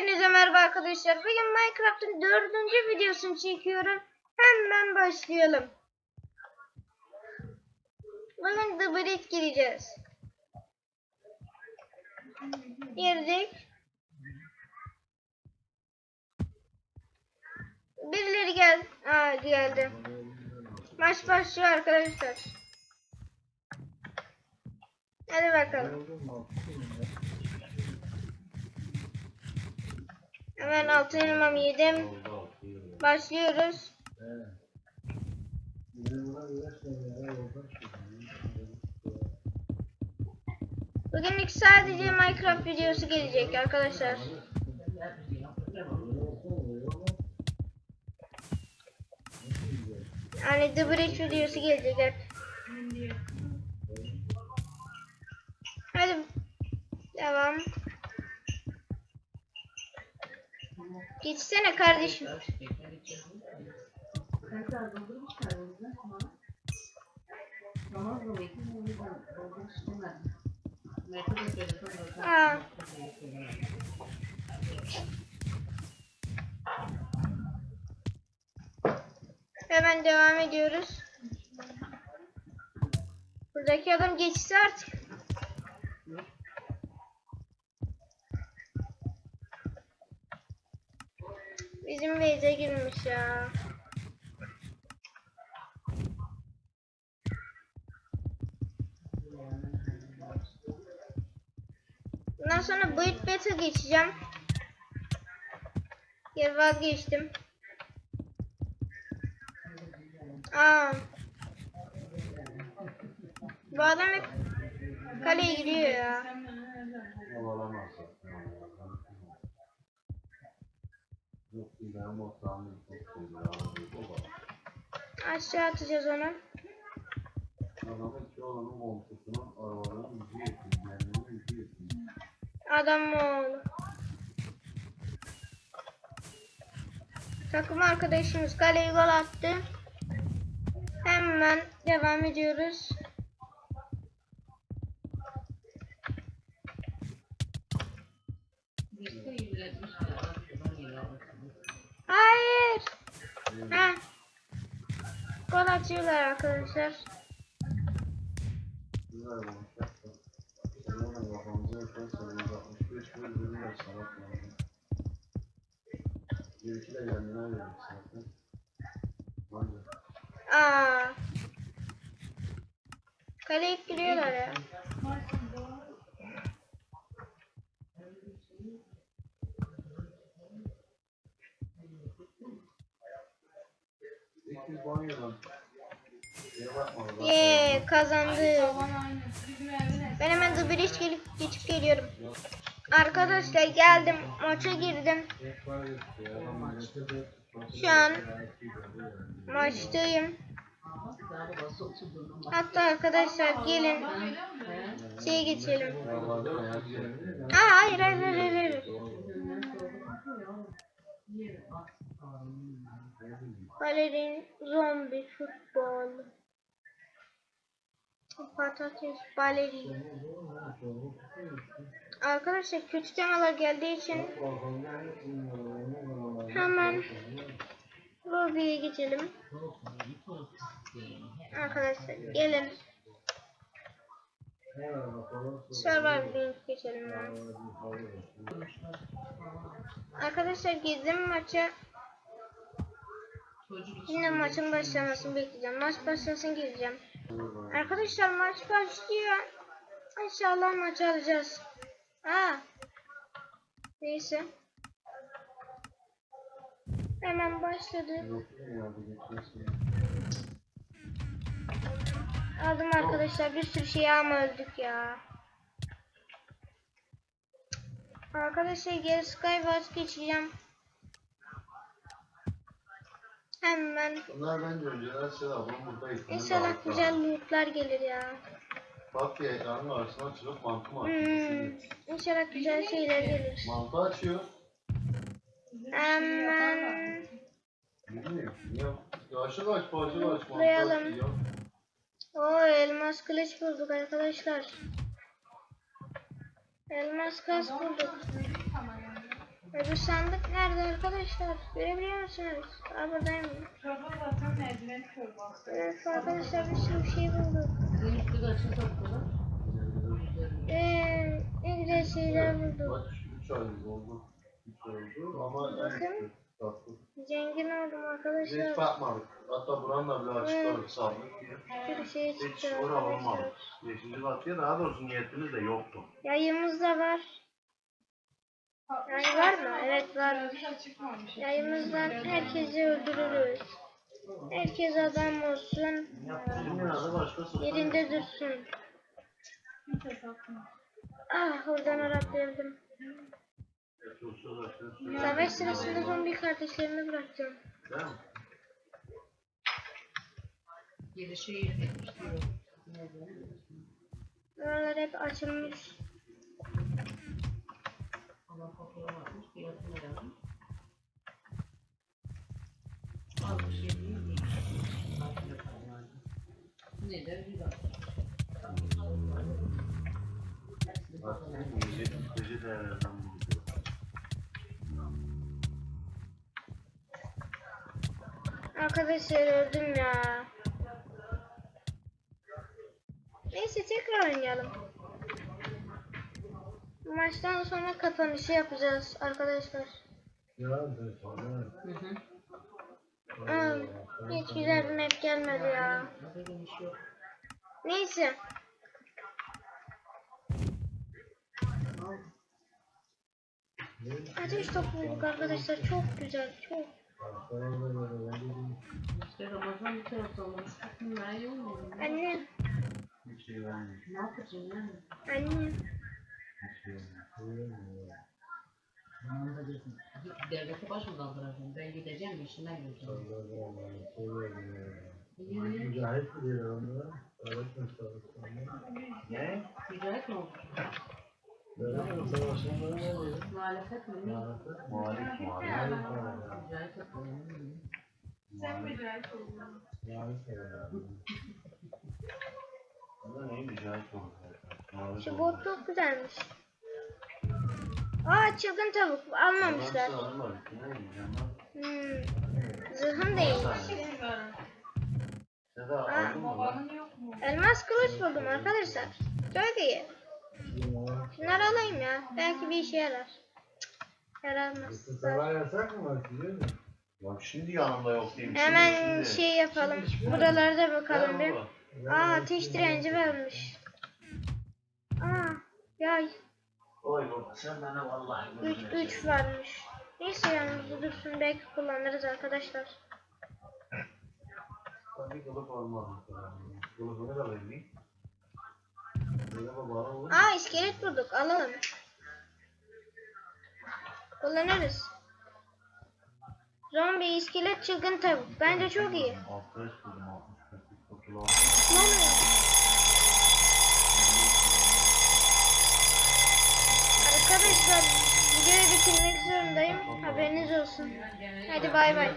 Hepinize merhaba arkadaşlar. Bugün Minecraft'ın dördüncü videosunu çekiyorum. Hemen başlayalım. Bugün The Bridge gireceğiz. Girdik. Birileri gel. Aa, geldi. Maç başlıyor arkadaşlar. Hadi bakalım. Hemen altın elmamı yedim. Başlıyoruz. Bugünlük sadece Minecraft videosu gelecek arkadaşlar. Yani The Bridge videosu gelecek hep. De telefon Aa. Hemen devam ediyoruz. Buradaki adam geçti artık. Bizim base'e girmiş ya. Bundan sonra Build Battle geçeceğim. Geri vazgeçtim. Aa. Bu adam hep kaleye giriyor ya. Aşağı atacağız onu. Adam mı oğlu? Takım arkadaşımız kaleye gol attı. Hemen devam ediyoruz. Atıyorlar arkadaşlar. Aa. Kaleye giriyorlar ya. Yee kazandı. Ben hemen The Bridge gelip geçip geliyorum. Arkadaşlar geldim. Maça girdim. Şu an maçtayım. Hatta arkadaşlar gelin şeye geçelim. Aa hayır hayır hayır. hayır. Balerin zombi futbol. Patates balerin. Arkadaşlar kötü temalar geldiği için hemen Robi'ye geçelim. Arkadaşlar gelin. Survivor Games geçelim. Arkadaşlar girdim maça. Yine maçın başlamasını bekleyeceğim. Maç başlasın gireceğim. Arkadaşlar maç başlıyor. İnşallah maç alacağız. Aa. Neyse. Hemen başladı. Aldım arkadaşlar bir sürü şey ama öldük ya. Arkadaşlar geri Skywars geçeceğim. Hemen Bunlar bence önceden şey var. Bunun burada inşallah güzel lootlar gelir ya. Bak ya ekranın arasına açılıp mantı mı Hmm, açıyor? inşallah güzel şeyler gelir. Mantı açıyor. Hemen Ne bileyim. Ya, yaşlı aç, parça aç, mantı açıyor. o elmas kılıç bulduk arkadaşlar. Elmas kas bulduk. Hadi Bu sandık nerede arkadaşlar? Görebiliyor musunuz? Aa buradayım. Çorba zaten mercimek çorbası. Evet arkadaşlar bir sürü şey bulduk. Üstü kaçı sattılar? Ee, ne güzel şeyler bulduk. Bak 3 ay oldu. 3 ay oldu ama Bakın. Zengin oldum Hiç arkadaşlar. bakmadık. Hatta buranın da bile açıkladık saldık diye. Bir şey Hiç çıktı oraya arkadaşlar. olmadık. Beşinci batıya daha doğrusu niyetimiz de yoktu. Yayımız da var. Yani var mı? Evet var. Yayımızdan herkesi öldürürüz. Herkes adam olsun. Yerinde dursun. Ah oradan zaten- Savaş sırasında zombi kardeşlerimi mi? Gelişe diyor. Oralar hep açılmış. Allah fotoğraf atmış. Fiyatını yazmış. Az bir şey değil. değil. Ne değerlerden buluyor. Arkadaşlar öldüm ya. Neyse tekrar oynayalım. Maçtan sonra kapanışı yapacağız arkadaşlar. Hı hı. Aa, hiç güzel bir map gelmedi ya. Neyse. Ateş topu bulduk arkadaşlar. Çok güzel. Çok. İşte Ramazan bir tarafta olmuş. Ben yok mu? Anne. Şey? Anne. Devlete baş mı kaldıracaksın? Ben gideceğim işime gideceğim. Mücahit mi diyor onlara? Ne? Mücahit mi oldu? Muhalefet mi? Ne? Muhalif, muhalif. Mücahit yapalım. Sen mücahit oldun. Muhalif Ama neyi mücahit oldu? Şu bot çok güzelmiş. Aa çılgın tavuk. Almamışlar. Hmm. Zırhım değil. Mu? Elmas kılıç buldum arkadaşlar. Çok iyi. Şunları alayım ya. Belki bir işe yarar. Yaramaz. yasak mı var? Ya şimdi yanımda yok diyeyim. Hemen şimdi, şey yapalım. Buralarda bakalım bir. Aa ateş direnci vermiş. Yay. Oy baba sen bana vallahi 3 3 varmış. Neyse yanımızda dursun belki kullanırız arkadaşlar. Bir kılıf almadım. Kılıfını da olur. Aa iskelet bulduk alalım. Kullanırız. Zombi, iskelet, çılgın tavuk. Bence çok iyi. Altı yaş Arkadaşlar videoyu bitirmek zorundayım. Haberiniz olsun. Hadi bay bay.